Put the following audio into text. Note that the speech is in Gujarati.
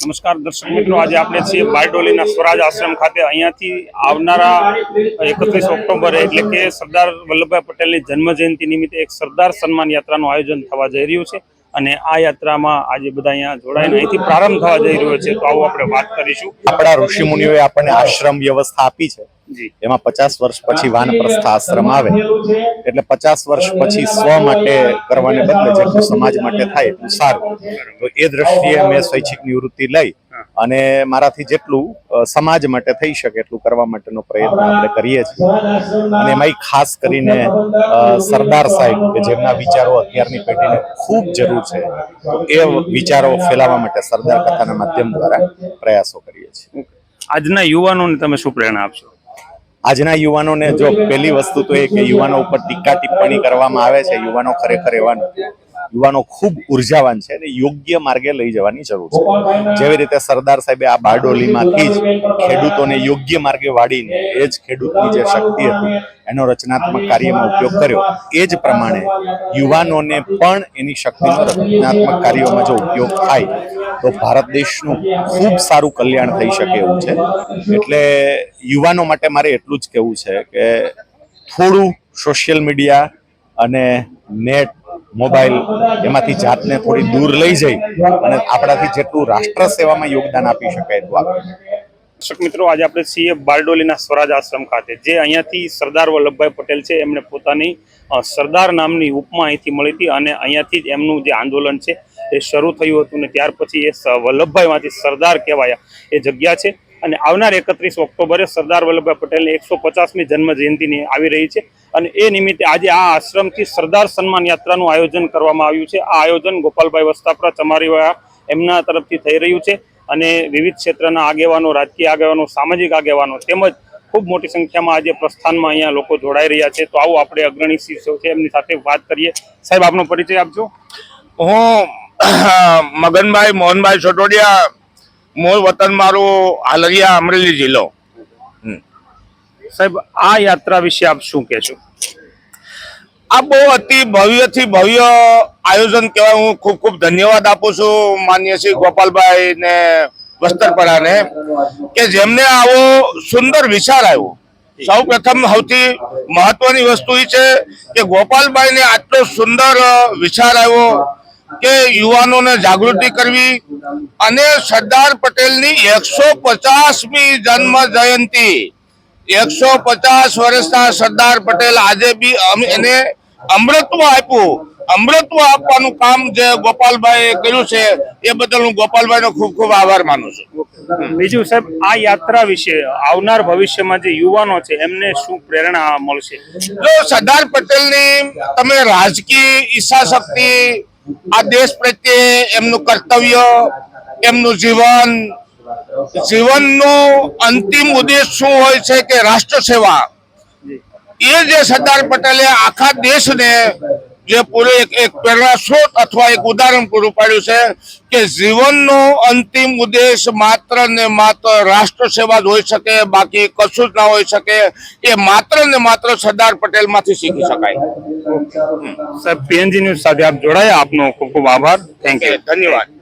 નમસ્કાર દર્શક મિત્રો, આજે આપણે છીએ બારડોલીના સ્વરાજ આશ્રમ ખાતે. અહીંયાથી આવનારા એકત્રીસ ઓક્ટોબરે એટલે કે સરદાર વલ્લભભાઈ પટેલની જન્મ જયંતિ નિમિત્તે એક સરદાર સન્માન યાત્રાનું આયોજન થવા જઈ રહ્યું છે. અને આ યાત્રામાં આજે બધા અહીંયા જોડાઈને અહીંથી પ્રારંભ થવા જઈ રહ્યો છે. તો આવું આપણે વાત કરીશું. આપણા ઋષિ મુનિઓએ આપણને આશ્રમ વ્યવસ્થા આપી છે. એમાં પચાસ વર્ષ પછી વાનપ્રસ્થ આશ્રમ આવે. એટલે પચાસ વર્ષ પછી સ્વ માટે કરવાને બદલે જેટલું સમાજ માટે થાય એટલું સારું. તો એ દ્રષ્ટિએ મેં સ્વૈચ્છિક નિવૃત્તિ લઈ અને મારાથી જેટલું સમાજ માટે થઈ શકે એટલું કરવા માટેનો પ્રયત્ન આપણે કરીએ છીએ. અને એમાંય ખાસ કરીને સરદાર સાહેબ કે જેમના વિચારો અત્યારની પેઢીને ખૂબ જરૂર છે તો એ વિચારો ફેલાવવા માટે સરદાર કથાના માધ્યમ દ્વારા પ્રયાસો કરીએ છીએ. આજના યુવાનોને તમે શું પ્રેરણા આપશો? આજના યુવાનોને જો પહેલી વસ્તુ તો એ કે યુવાનો ઉપર ટીકા ટિપ્પણી કરવામાં આવે છે યુવાનો ખરેખર એવા નથી. યુવાનો ખૂબ ઉર્જાવાન છે અને યોગ્ય માર્ગે લઈ જવાની જરૂર છે. જેવી રીતે સરદાર સાહેબે આ બારડોલીમાંથી જ ખેડૂતોને યોગ્ય માર્ગે વાળીને એ જ ખેડૂતની જે શક્તિ હતી એનો રચનાત્મક કાર્યમાં ઉપયોગ કર્યો. એ જ પ્રમાણે યુવાનોને પણ એની શક્તિનો રચનાત્મક કાર્યોમાં જો ઉપયોગ થાય તો ભારત દેશનું ખૂબ સારું કલ્યાણ થઈ શકે એવું છે. એટલે યુવાનો માટે મારે એટલું જ કહેવું છે કે થોડું સોશિયલ મીડિયા અને નેટ મોબાઈલ એમાંથી જાતને થોડી દૂર લઈ જઈ અને આપણાથી જેટલું રાષ્ટ્ર સેવામાં યોગદાન આપી શકાય એટલું દર્શક મિત્રો, આજે આપણે છીએ બારડોલીના સ્વરાજ આશ્રમ ખાતે, જે અહીંયાથી સરદાર વલ્લભભાઈ પટેલ છે એમને પોતાની સરદાર નામની ઉપમા અહીંથી મળી હતી અને અહીંયાથી જ એમનું જે આંદોલન છે, એ શરૂ થયું હતું ને ત્યાર પછી એ વલ્લભભાઈમાંથી સરદાર કહેવાયા. એ જગ્યા છે અને આવનાર એકત્રીસ ઓક્ટોબરે સરદાર વલ્લભભાઈ પટેલની એકસો પચાસમી જન્મ જયંતિની આવી રહી છે. અને એ નિમિત્તે આજે આ આશ્રમથી સરદાર સન્માન યાત્રાનું આયોજન કરવામાં આવ્યું છે. આ આયોજન ગોપાલભાઈ વસ્તાપરા ચમારીવાળા એમના તરફથી થઈ રહ્યું છે અને વિવિધ ક્ષેત્રના આગેવાનો, રાજકીય આગેવાનો, સામાજિક આગેવાનો તેમજ ખૂબ મોટી સંખ્યામાં આજે પ્રસ્થાનમાં અહીંયા લોકો જોડાઈ રહ્યા છે. તો આવો આપણે અગ્રણી શિષ્યો છે, એમની સાથે વાત કરીએ. સાહેબ, આપનો પરિચય આપજો. હું મગનભાઈ મોહનભાઈ છોટોડિયા મૂળ વતન મારું હાલરિયા અમરેલી જિલ્લો. સાહેબ, આ યાત્રા વિશે આપ શું કહેશો? આ બહુ અતિ ભવ્યથી ભવ્ય આયોજન કહેવાય. હું ખૂબ ખૂબ ધન્યવાદ આપું છું માન્ય શ્રી ગોપાલભાઈ ને વસ્ત્રપરાને, કે જેમને આવો સુંદર વિચાર આવ્યો. સૌ પ્રથમ સૌથી મહત્વની વસ્તુ એ છે કે ગોપાલભાઈ ને આટલો સુંદર વિચાર આવ્યો કે યુવાનોને જાગૃતિ કરવી અને સરદાર પટેલની એકસો પચાસમી જન્મ જયંતિ એકસો પચાસ વર્ષના સરદાર પટેલ આજે બી એને અમૃતત્વ આપ્યું. અમૃતત્વ આપવાનું કામ જે ગોપાલભાઈ કર્યું છે એ બદલ હું ગોપાલભાઈનો ખૂબ ખૂબ આભાર માનું છું. બીજું સાહેબ આ યાત્રા વિશે આવનાર ભવિષ્યમાં જે યુવાનો છે એમને શું પ્રેરણા મળશે? જો સરદાર પટેલની તમે રાજકીય ઈચ્છા શક્તિ આ દેશ પ્રત્યે એમનું કર્તવ્ય એમનું જીવન જીવનનો અંતિમ ઉદ્દેશ શું હોય છે કે રાષ્ટ્ર સેવા એ જે સરદાર પટેલે આખા દેશને જે પૂરે એક પ્રેરણા સ્ત્રોત અથવા એક ઉદાહરણ પૂરું પાડ્યું છે કે જીવનનો અંતિમ ઉદ્દેશ માત્ર ને માત્ર રાષ્ટ્ર સેવા જ હોઈ શકે બાકી કશું જ ના હોઈ શકે એ માત્ર ને માત્ર સરદાર પટેલમાંથી શીખી શકાય. સાહેબ પીએનજી ન્યૂઝ સાથે આપ જોડાયા. આપનો ખૂબ ખૂબ આભાર. થેન્ક યુ ધન્યવાદ.